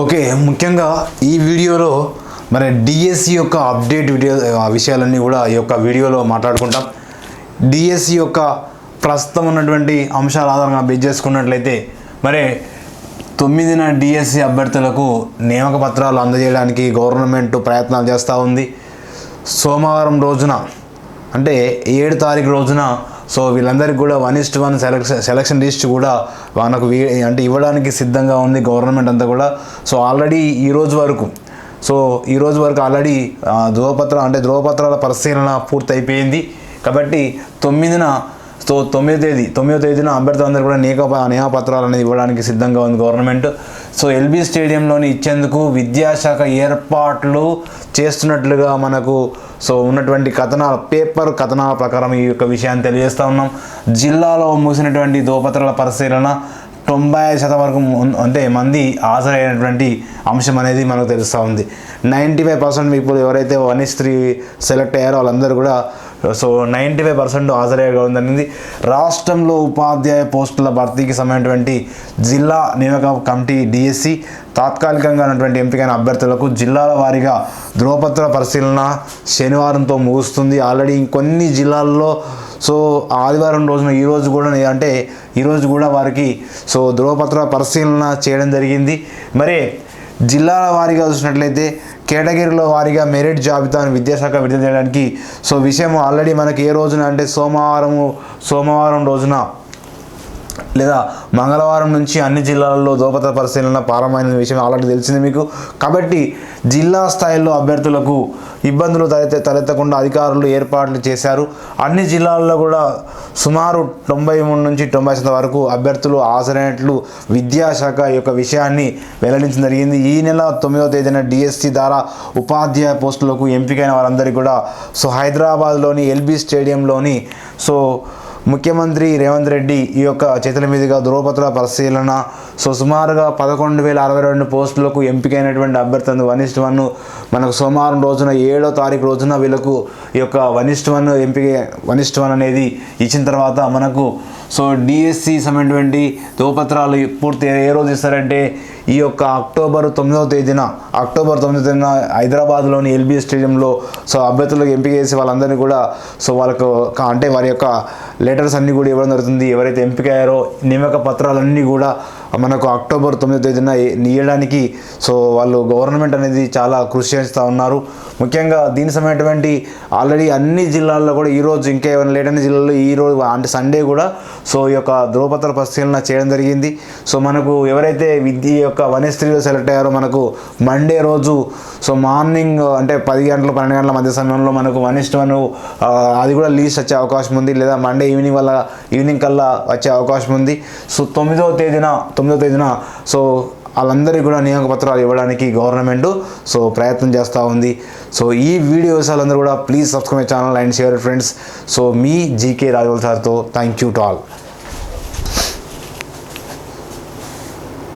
Okay ముఖ్యంగా ఈ వీడియోలో మరి డిఎస్సి యొక్క అప్డేట్ వీడియో విషయాలన్నీ కూడా ఈ యొక్క వీడియోలో మాట్లాడుకుంటాం. డిఎస్సి యొక్క ప్రస్తుతం ఉన్నటువంటి అంశాల ఆధారంగా బేస్ చేసుకున్నట్లయితే మరి తొమ్మిదిన డిఎస్సి అభ్యర్థులకు నియామక పత్రాలు అందజేయడానికి గవర్నమెంట్ ప్రయత్నాలు చేస్తూ ఉంది. సోమవారం రోజున అంటే ఏడు తారీఖు రోజున సో వీళ్ళందరికీ కూడా one is to one selection selection list కూడా మనకు అంటే ఇవ్వడానికి సిద్ధంగా ఉంది గవర్నమెంట్ అంతా కూడా. సో ఆల్రెడీ ఈ రోజు వరకు సో ఈ రోజు వరకు ఆల్రెడీ ధ్రువపత్ర అంటే ధ్రువపత్రాల పరిశీలన పూర్తయిపోయింది. కాబట్టి తొమ్మిదిన సో తొమ్మిదో తేదీ తొమ్మిదో తేదీన అభ్యర్థులందరూ కూడా నియామక నియామపత్రాలు అనేది ఇవ్వడానికి సిద్ధంగా ఉంది గవర్నమెంట్. సో ఎల్బీ స్టేడియంలోని ఇచ్చేందుకు విద్యాశాఖ ఏర్పాట్లు చేస్తున్నట్లుగా మనకు సో ఉన్నటువంటి కథనాల పేపర్ కథనాల ప్రకారం ఈ యొక్క విషయాన్ని తెలియజేస్తూ ఉన్నాం. జిల్లాలో ముగిసినటువంటి దోపత్రాల పరిశీలన తొంభై ఐదు శాతం వరకు అంటే మంది హాజరైనటువంటి అంశం అనేది మనకు తెలుస్తూ ఉంది. నైంటీ ఫైవ్ పర్సెంట్ పీపుల్ ఎవరైతే వన్ ఇస్ త్రీ సెలెక్ట్ అయ్యారో వాళ్ళందరూ కూడా సో నైంటీ ఫైవ్ పర్సెంట్ హాజరయ్యడం ఉందనేది రాష్ట్రంలో ఉపాధ్యాయ పోస్టుల భర్తీకి సంబంధించినటువంటి జిల్లా నియామక కమిటీ డిఎస్సి తాత్కాలికంగా ఉన్నటువంటి ఎంపికైన అభ్యర్థులకు జిల్లాల వారీగా ధ్రువపత్ర పరిశీలన శనివారంతో ముగుస్తుంది. ఆల్రెడీ ఇంకొన్ని జిల్లాల్లో సో ఆదివారం రోజున ఈరోజు కూడా అంటే ఈరోజు కూడా వారికి సో ధ్రువపత్ర పరిశీలన చేయడం జరిగింది. మరి జిల్లాల వారీగా చూసినట్లయితే కేటగిరీలో వారీగా మెరిట్ జాబితాను విద్యాశాఖ విడుదల చేయడానికి సో విషయం ఆల్రెడీ మనకి ఏ రోజున అంటే సోమవారము సోమవారం రోజున లేదా మంగళవారం నుంచి అన్ని జిల్లాలలో దోపత పరిశీలన ప్రారంభమైన విషయం ఆల్రెడీ తెలిసింది మీకు. కాబట్టి జిల్లా స్థాయిలో అభ్యర్థులకు ఇబ్బందులు తలెత్త తలెత్తకుండా అధికారులు ఏర్పాట్లు చేశారు. అన్ని జిల్లాల్లో కూడా సుమారు తొంభై మూడు నుంచి తొంభై శాతం వరకు అభ్యర్థులు హాజరైనట్లు విద్యాశాఖ యొక్క విషయాన్ని వెల్లడించడం జరిగింది. ఈ నెల తొమ్మిదవ తేదీన డిఎస్సి ద్వారా ఉపాధ్యాయ పోస్టులకు ఎంపికైన వారందరికీ కూడా సో హైదరాబాద్లోని ఎల్బీ స్టేడియంలోని సో ముఖ్యమంత్రి రేవంత్ రెడ్డి ఈ యొక్క చేతుల మీదుగా ధృవపత్ర పరిశీలన. సో సుమారుగా పదకొండు వేల అరవై రెండు పోస్టులకు ఎంపికైనటువంటి అభ్యర్థులను వన్ ఇస్ట్ వన్ మనకు సోమవారం రోజున ఏడో తారీఖు రోజున వీళ్ళకు ఈ యొక్క వన్ ఇస్ట్ వన్ ఎంపిక వన్ ఇస్ట్ వన్ అనేది ఇచ్చిన తర్వాత మనకు సో డిఎస్సి సంబంధించినటువంటి ధృవపత్రాలు పూర్తి ఏ రోజు ఇస్తారంటే ఈ యొక్క అక్టోబర్ తొమ్మిదవ తేదీన అక్టోబర్ తొమ్మిదవ తేదీన హైదరాబాద్లోని ఎల్బీ స్టేడియంలో సో అభ్యర్థులకు ఎంపిక చేసి వాళ్ళందరినీ కూడా సో వాళ్ళకు అంటే వారి యొక్క లెటర్స్ అన్నీ కూడా ఇవ్వడం జరుగుతుంది. ఎవరైతే ఎంపిక అయ్యారో నియామక పత్రాలన్నీ కూడా మనకు అక్టోబర్ తొమ్మిదో తేదీన నీయడానికి సో వాళ్ళు గవర్నమెంట్ అనేది చాలా కృషి చేస్తూ ఉన్నారు. ముఖ్యంగా దీని సమయటువంటి ఆల్రెడీ అన్ని జిల్లాల్లో కూడా ఈరోజు ఇంకా ఏమైనా లేటని జిల్లాలో ఈ రోజు అంటే సండే కూడా సో ఈ యొక్క ధృవపత్ర పరిశీలన చేయడం జరిగింది. సో మనకు ఎవరైతే విద్య యొక్క వన్ స్త్రీలో సెలెక్ట్ అయ్యారో మనకు మండే రోజు సో మార్నింగ్ అంటే పది గంటల పన్నెండు గంటల మధ్య సమయంలో మనకు వన్ ఇస్ట్ వన్ అది కూడా లీస్ట్ వచ్చే అవకాశం ఉంది. లేదా మండే ఈవినింగ్ వల్ల ఈవినింగ్ కల్లా వచ్చే అవకాశం ఉంది. సో తొమ్మిదవ తేదీన తొమ్మిదో తేదీన. సో వాళ్ళందరికీ కూడా నియామక పత్రాలు ఇవ్వడానికి గవర్నమెంట్ సో ప్రయత్నం చేస్తూ ఉంది. సో ఈ వీడియోస్ వాళ్ళందరూ కూడా please subscribe channel and share friends. So me GK రాజవల్ సార్తో థ్యాంక్ యూ టు ఆల్.